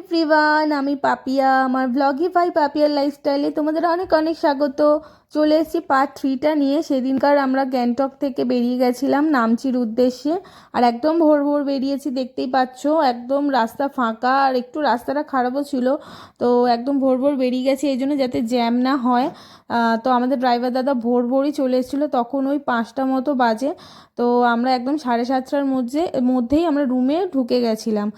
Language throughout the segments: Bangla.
এভরিওয়ান আমি পাপিয়া। আমার ব্লগিফাই পাপিয়ার লাইফস্টাইলে তোমাদের অনেক অনেক স্বাগত। চলে এসেছি পার্ট থ্রিটা নিয়ে। সেদিনকার আমরা গ্যাংটক থেকে বেরিয়ে গেছিলাম নামচির উদ্দেশ্যে। আর একদম ভোর ভোর বেরিয়েছি, দেখতেই পাচ্ছ, একদম রাস্তা ফাঁকা আর একটু রাস্তাটা খারাপও ছিল। তো একদম ভোর ভোর বেরিয়ে গেছি, এই জন্য যাতে জ্যাম না হয়। তো আমাদের ড্রাইভার দাদা ভোর ভোরই চলে এসেছিল, তখন ওই পাঁচটা মতো বাজে। তো আমরা একদম সাড়ে সাতটার মধ্যে, মধ্যেই আমরা রুমে ঢুকে গেছিলাম।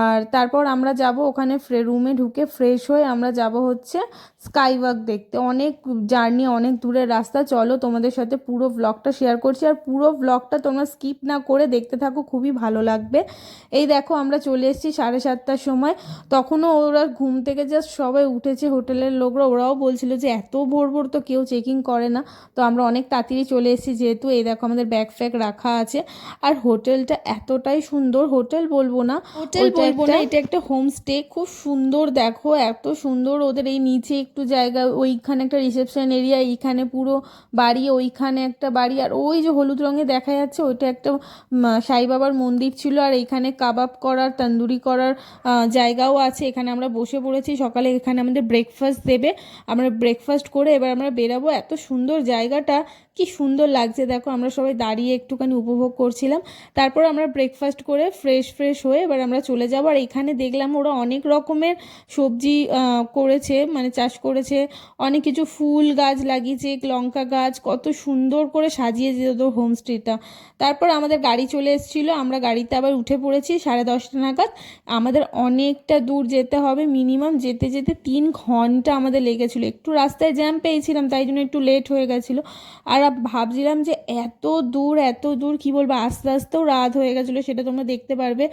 আর তারপর আমরা যাব ওখানে রুমে ঢুকে ফ্রেশ হয়ে আমরা যাব হচ্ছে স্কাই ওয়াক দেখতে। অনেক জার্নি অনেক দূরের রাস্তা। চলো তোমাদের সাথে পুরো ব্লগটা শেয়ার করছি। আর পুরো ব্লগটা তোমরা স্কিপ না করে দেখতে থাকো খুবই ভালো লাগবে। এই দেখো আমরা চলে এসেছি সাড়ে সাতটার সময়। তখনও ওরা ঘুম থেকে জাস্ট সবাই উঠেছে হোটেলের লোকরা। ওরাও বলছিল যে এত ভোর ভোর তো কেউ চেকিং করে না। তো আমরা অনেক তাড়াতাড়ি চলে এসেছি যেহেতু এই দেখো আমাদের ব্যাগ ফ্যাগ রাখা আছে। আর হোটেলটা এতটাই সুন্দর। হোটেল বলব না হোটেল বলব না এটা একটা হোমস্টে খুব সুন্দর দেখো এত সুন্দর ওদের এই নিচে একটু জায়গা ওইখানে একটা রিসেপশন এরিয়া এইখানে পুরো বাড়ি, ওইখানে একটা বাড়ি, আর ওই যে হলুদ রঙে দেখা যাচ্ছে, ওইটা একটা সাই বাবার মন্দির ছিল, আর এইখানে কাবাব করার, তন্দুরি করার জায়গাও আছে। এখানে আমরা বসে পড়েছি, সকালে এখানে আমাদের ব্রেকফাস্ট দেবে। আমরা ব্রেকফাস্ট করে এবার আমরা বেরাবো। এত সুন্দর জায়গাটা, কি সুন্দর লাগছে। দেখো, আমরা সবাই দাঁড়িয়ে একটুখানি উপভোগ করছিলাম। তারপর আমরা ব্রেকফাস্ট করে ফ্রেশ ফ্রেশ হয়ে এবার আমরা চলে যাব। আর এখানে দেখলাম ওরা অনেক রকমের সবজি করেছে মানে চাষ করেছে। অনেক কিছু ফুল গাছ লাগিয়েছে লঙ্কা গাছ, কত সুন্দর করে সাজিয়েছে ওদের হোমস্টেটা তারপর আমাদের গাড়ি চলে এসেছিল, আমরা গাড়িতে আবার উঠে পড়েছি সাড়ে দশটা নাগাদ। আমাদের অনেকটা দূর যেতে হবে মিনিমাম যেতে যেতে তিন ঘণ্টা আমাদের লেগেছিলো। একটু রাস্তায় জ্যাম পেয়েছিলাম, তাই জন্য একটু লেট হয়ে গেছিল। আর ভাবছিলাম যে এত দূর এত দূর, কি বলব, আস্তে আস্তেও রাত হয়ে গেছিল, সেটা তোমরা দেখতে পারবে।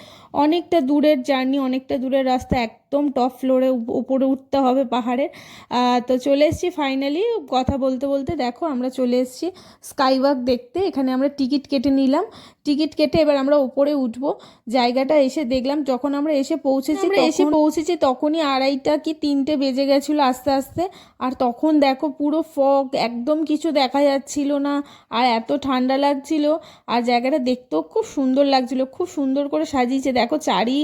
অনেকটা দূরের জার্নি অনেকটা দূরের রাস্তা একদম টপ ফ্লোরে উপরে উঠতে হবে পাহাড়ের আহ, তো চলে এসেছি ফাইনালি কথা বলতে বলতে দেখো আমরা চলে এসেছি স্কাই ওয়াক দেখতে। এখানে আমরা টিকিট কেটে নিলাম। টিকিট কেটে এবার আমরা উপরে উঠবো। জায়গাটা এসে দেখলাম যখন আমরা এসে পৌঁছেছি আমরা এসে পৌঁছেছি তখনই আড়াইটা কি তিনটে বেজে গেছিল আস্তে আস্তে। আর তখন দেখো পুরো ফগ একদম কিছু দেখা যাচ্ছিল না। আর এত ঠান্ডা লাগছিল। আর জায়গাটা দেখতেও খুব সুন্দর লাগছিল। খুব সুন্দর করে সাজিয়েছে। দেখো চারি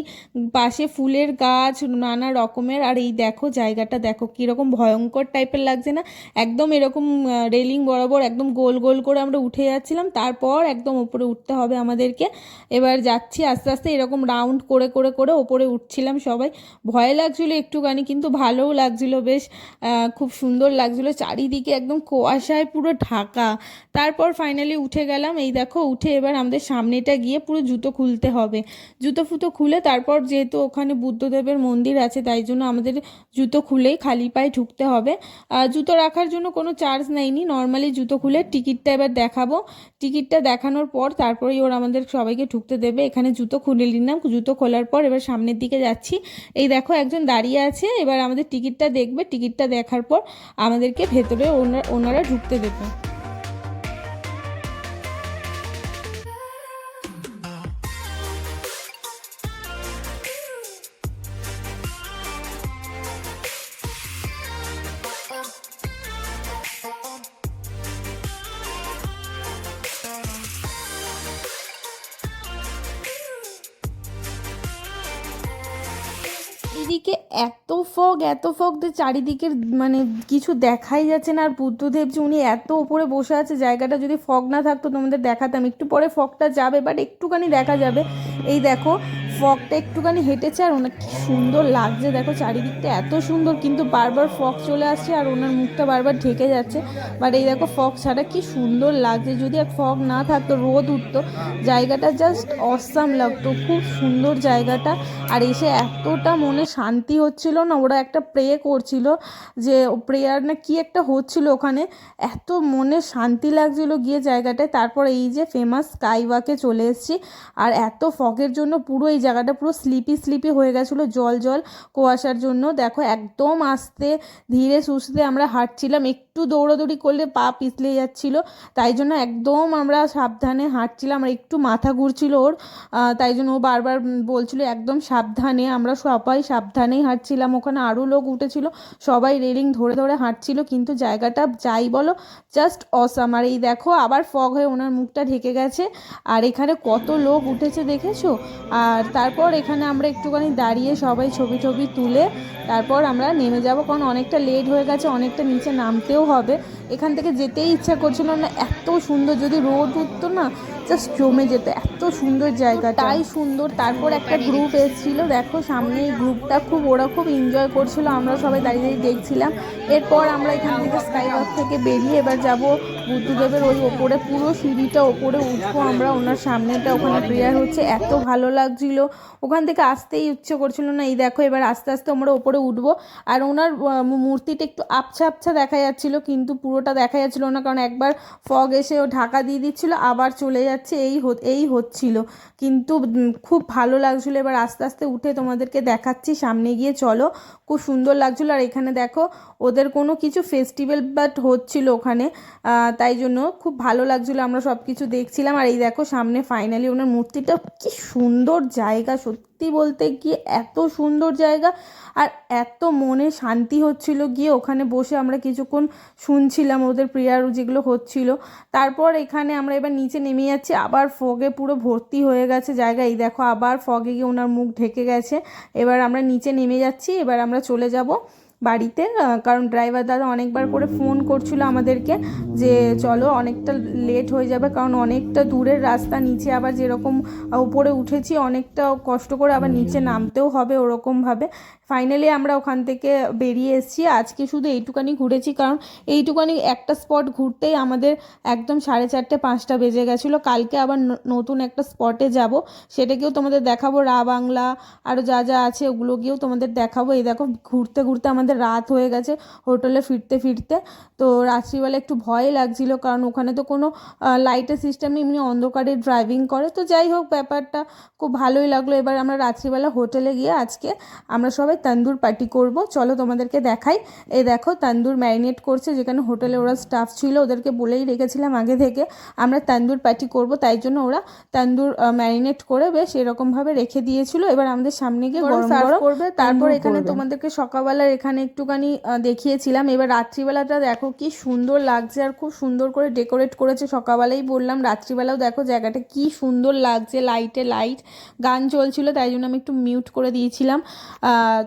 পাশে ফুলের গাছ নানা রকমের, আর এই দেখো জায়গাটা, দেখো কীরকম ভয়ঙ্কর টাইপের লাগছে না? একদম এরকম রেলিং বরাবর একদম গোল গোল করে আমরা উঠে যাচ্ছিলাম। তারপর একদম ওপরে উঠতে হবে আমাদেরকে। এবার যাচ্ছি আস্তে আস্তে এরকম রাউন্ড করে করে করে ওপরে উঠছিলাম সবাই। ভয় লাগছিল একটুখানি, কিন্তু ভালোও লাগছিল বেশ। খুব সুন্দর লাগছিল। চারিদিকে একদম কুয়াশায় পুরো ঢাকা। তারপর ফাইনালি উঠে গেলাম। এই দেখো, উঠে এবার আমাদের সামনেটা গিয়ে পুরো জুতো খুলতে হবে। জুতো ফুতো খুলে তারপর যেহেতু ওখানে বুদ্ধদেবের মন্দির আছে, তাই জন্য আমাদের জুতো খুলেই খালি পায়ে ঢুকতে হবে। জুতো রাখার জন্য কোনো চার্জ নেয়নি নর্মালি জুতো খুলে টিকিটটা এবার দেখাবো। টিকিটটা দেখানোর পর তারপরেই ওরা আমাদের সবাইকে ঢুকতে দেবে। এখানে জুতো খুলে নিলাম, জুতো খোলার পর এবার সামনের দিকে যাচ্ছি। এই দেখো একজন দাঁড়িয়ে আছে, এবার আমাদের টিকিটটা দেখবে। টিকিটটা দেখার পর আমাদেরকে ভেতরে ওনারা ঢুকতে দেবে। এদিকে এত ফগ এত ফগ যে চারিদিকের মানে কিছু দেখাই যাচ্ছে না। আর বুদ্ধদেব যে উনি এত উপরে বসে আছে, জায়গাটা যদি ফগ না থাকতো তোমাদের দেখাতাম। একটু পরে ফগটা যাবে বাট একটুখানি দেখা যাবে। এই দেখো ফগটা একটুখানি হেঁটেছে আর ওনার কি সুন্দর লাগছে। দেখো চারিদিকটা এত সুন্দর, কিন্তু বারবার ফগ চলে আসছে আর ওনার মুখটা বারবার ঢেকে যাচ্ছে। বাট এই দেখো ফগ ছাড়া কি সুন্দর লাগছে। যদি আর ফগ না থাকতো, রোদ উঠতো, জায়গাটা জাস্ট অসাম লাগতো। খুব সুন্দর জায়গাটা। আর এসে এতটা মনে শান্তি হচ্ছিল না, ওরা একটা প্রে করছিল যে প্রেয়ার না কি একটা হচ্ছিল ওখানে। এত মনে শান্তি লাগছিল গিয়ে জায়গাটায়। তারপর এই যে ফেমাস স্কাই ওয়াকে চলে এসেছি। আর এত ফগের জন্য পুরো এই জায়গাটা পুরো স্লিপি স্লিপি হয়ে গেছিল জল জল কুয়াশার জন্য। দেখো, একদম আস্তে, ধীরে সুস্থে আমরা হাঁটছিলাম। একটু একটু দৌড়াদৌড়ি করলে পা পিছলে যাচ্ছিল। তাই জন্য একদম আমরা সাবধানে হাঁটছিলাম আর একটু মাথা ঘুরছিল ওর। তাই জন্য ও বারবার বলছিল একদম সাবধানে, আমরা সবাই সাবধানেই হাঁটছিলাম। ওখানে আরও লোক উঠেছিল, সবাই রেলিং ধরে ধরে হাঁটছিল, কিন্তু জায়গাটা যাই বলো জাস্ট অসাম আর এই দেখো, আবার ফগ হয়ে ওনার মুখটা ঢেকে গেছে। আর এখানে কত লোক উঠেছে দেখেছ? আর তারপর এখানে আমরা একটুখানি দাঁড়িয়ে সবাই ছবি টবি তুলে তারপর আমরা নেমে যাব। কারণ অনেকটা লেট হয়ে গেছে, অনেকটা নিচে নামতেও হবে। এখান থেকে যেতেই ইচ্ছা করছিল না এত সুন্দর যদি রোদ উঠতো না জাস্ট জমে যেত। এত সুন্দর জায়গা তাই সুন্দর তারপর একটা গ্রুপ এসেছিল। দেখো সামনে এই গ্রুপটা খুব ওরা খুব এনজয় করছিল আমরা সবাই দাঁড়িয়ে দাঁড়িয়ে দেখছিলাম। এরপর আমরা এখান থেকে স্কাই ওয়াক থেকে বেরিয়ে এবার যাব বুদ্ধদেবের ওই ওপরে পুরো সিঁড়িটা ওপরে উঠবো আমরা ওনার সামনেটা ওখানে প্রেয়ার হচ্ছে। এত ভালো লাগছিল। ওখান থেকে আসতেই ইচ্ছে করছিল না এই দেখো এবার আস্তে আস্তে আমরা ওপরে উঠবো। আর ওনার মূর্তিটা একটু আবছা আবছা দেখা যাচ্ছিল। কিন্তু পুরোটা দেখা যাচ্ছিল না, কারণ একবার ফগ এসে ও ঢাকা দিয়ে দিচ্ছিল, আবার চলে যাচ্ছে, এই এই হচ্ছিল। কিন্তু খুব ভালো লাগছিল। এবার আস্তে আস্তে উঠে তোমাদেরকে দেখাচ্ছি, সামনে গিয়ে চলো। খুব সুন্দর লাগছিল, আর এখানে দেখো, ওদের কোনো কিছু ফেস্টিভ্যাল বাট হচ্ছিল ওখানে। তাই জন্য খুব ভালো লাগছিল, আমরা সব কিছু দেখছিলাম। আর এই দেখো, সামনে ফাইনালি ওনার মূর্তিটা, কি সুন্দর জায়গা, সত্যি বলতে গিয়ে এত সুন্দর জায়গা। আর এত মনে শান্তি হচ্ছিল গিয়ে ওখানে বসে আমরা কিছুক্ষণ শুনছিলাম ওদের প্রেয়ার যেগুলো হচ্ছিল। তারপর এখানে আমরা এবার নিচে নেমে যাচ্ছি, আবার ফগে পুরো ভর্তি হয়ে গেছে জায়গা। এই দেখো, আবার ফগে গিয়ে ওনার মুখ ঢেকে গেছে। এবার আমরা নিচে নেমে যাচ্ছি, এবার আমরা চলে যাব বাড়িতে কারণ ড্রাইভার দাদা অনেকবার করে ফোন করছিল আমাদেরকে যে চলো অনেকটা লেট হয়ে যাবে, কারণ অনেকটা দূরের রাস্তা, নিচে আবার যেরকম উপরে উঠেছি অনেকটা কষ্ট করে আবার নিচে নামতেও হবে ওরকমভাবে ফাইনালি আমরা ওখান থেকে বেরিয়ে এসেছি, আজকে শুধু এইটুকানি ঘুরেছি, কারণ এইটুকানি একটা স্পট ঘুরতেই আমাদের একদম সাড়ে চারটে, পাঁচটা বেজে গেছিল। কালকে আবার নতুন একটা স্পটে যাব, সেটাকেও তোমাদের দেখাবো, রা বাংলা আরও যা যা আছে ওগুলো গিয়েও তোমাদের দেখাবো। এই দেখো, ঘুরতে ঘুরতে আমাদের রাত হয়ে গেছে হোটেলে ফিরতে ফিরতে। তো রাত্রিবেলা একটু ভয় লাগছিল কারণ ওখানে তো কোনো লাইটের সিস্টেম নেই এমনি অন্ধকারে ড্রাইভিং করে। তো যাই হোক ব্যাপারটা খুব ভালোই লাগল। এবার আমরা রাত্রিবেলা হোটেলে গিয়ে আজকে আমরা সবাই তান্দুর পার্টি করব। চলো তোমাদেরকে দেখাই। এই দেখো তান্দুর ম্যারিনেট করছে যেখানে হোটেলে ওরা স্টাফ ছিল ওদেরকে বলেই রেখেছিলাম আগে থেকে আমরা তান্দুর পার্টি করব। তাই জন্য ওরা তান্দুর ম্যারিনেট করে বেশ এরকমভাবে রেখে দিয়েছিল। এবার আমাদের সামনে গিয়ে গরম গরম করবে তারপর এখানে তোমাদেরকে সকালবেলার এখানে একটুখানি দেখিয়েছিলাম। এবার রাত্রিবেলাটা দেখো কি সুন্দর লাগছে আর খুব সুন্দর করে ডেকোরেট করেছে। সকালবেলাই বললাম, রাত্রিবেলাও দেখো জায়গাটা কি সুন্দর লাগছে, লাইটে লাইট, গান চলছিল, তাই জন্য আমি একটু মিউট করে দিয়েছিলাম।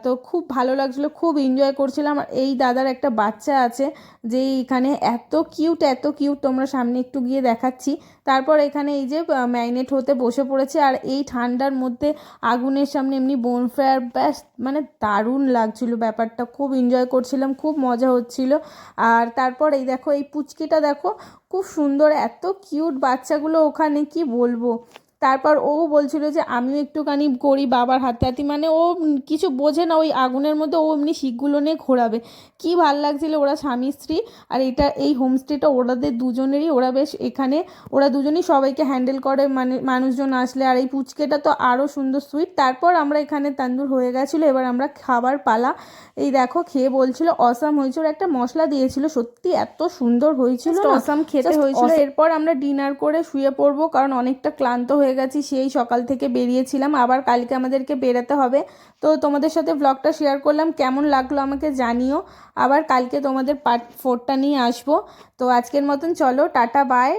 তো খুব ভালো লাগছিল, খুব এনজয় করছিলাম। এই দাদার একটা বাচ্চা আছে, যে এখানে এত কিউট এত কিউট তোমরা সামনে একটু গিয়ে দেখাচ্ছি। তারপর এখানে এই যে ম্যারিনেট হতে বসে পড়েছে আর এই ঠান্ডার মধ্যে আগুনের সামনে এমনি বোনফায়ার ব্যাস মানে দারুণ লাগছিল ব্যাপারটা। খুব এনজয় করছিলাম, খুব মজা হচ্ছিল। আর তারপর এই দেখো, এই পুচকিটা দেখো, খুব সুন্দর, এত কিউট বাচ্চাগুলো ওখানে, কি বলব? তারপর ও বলছিল যে আমিও একটুখানি করি বাবার হাতে হাতি মানে ও কিছু বোঝে না ওই আগুনের মধ্যে ও এমনি শিখগুলো নিয়ে ঘোরাবে। কি ভালো লাগছিল ওরা স্বামী স্ত্রী আর এটা এই হোমস্টেটা ওরাদের দুজনেরই। ওরা বেশ এখানে ওরা দুজনেই সবাইকে হ্যান্ডেল করে মানে মানুষজন আসলে। আর এই পুচকেটা তো আরও সুন্দর সুইট তারপর আমরা এখানে তান্দুর হয়ে গেছিল এবার আমরা খাবার পালা। এই দেখো খেয়ে বলছিল অসাম হয়েছিল একটা মশলা দিয়েছিল সত্যি এত সুন্দর হয়েছিল অসাম খেতে হয়েছিল। এরপর আমরা ডিনার করে শুয়ে পড়ব কারণ অনেকটা ক্লান্ত হয়ে গেছি, সেই সকাল থেকে বেরিয়েছিলাম। আবার কালকে আমাদেরকে বেরাতে হবে। তো তোমাদের সাথে ব্লগটা শেয়ার করলাম। কেমন লাগল আমাকে জানিও। আবার কালকে তোমাদের পার্ট ফোরটা নিয়ে আসব। তো আজকের মতন চলো, টাটা বাই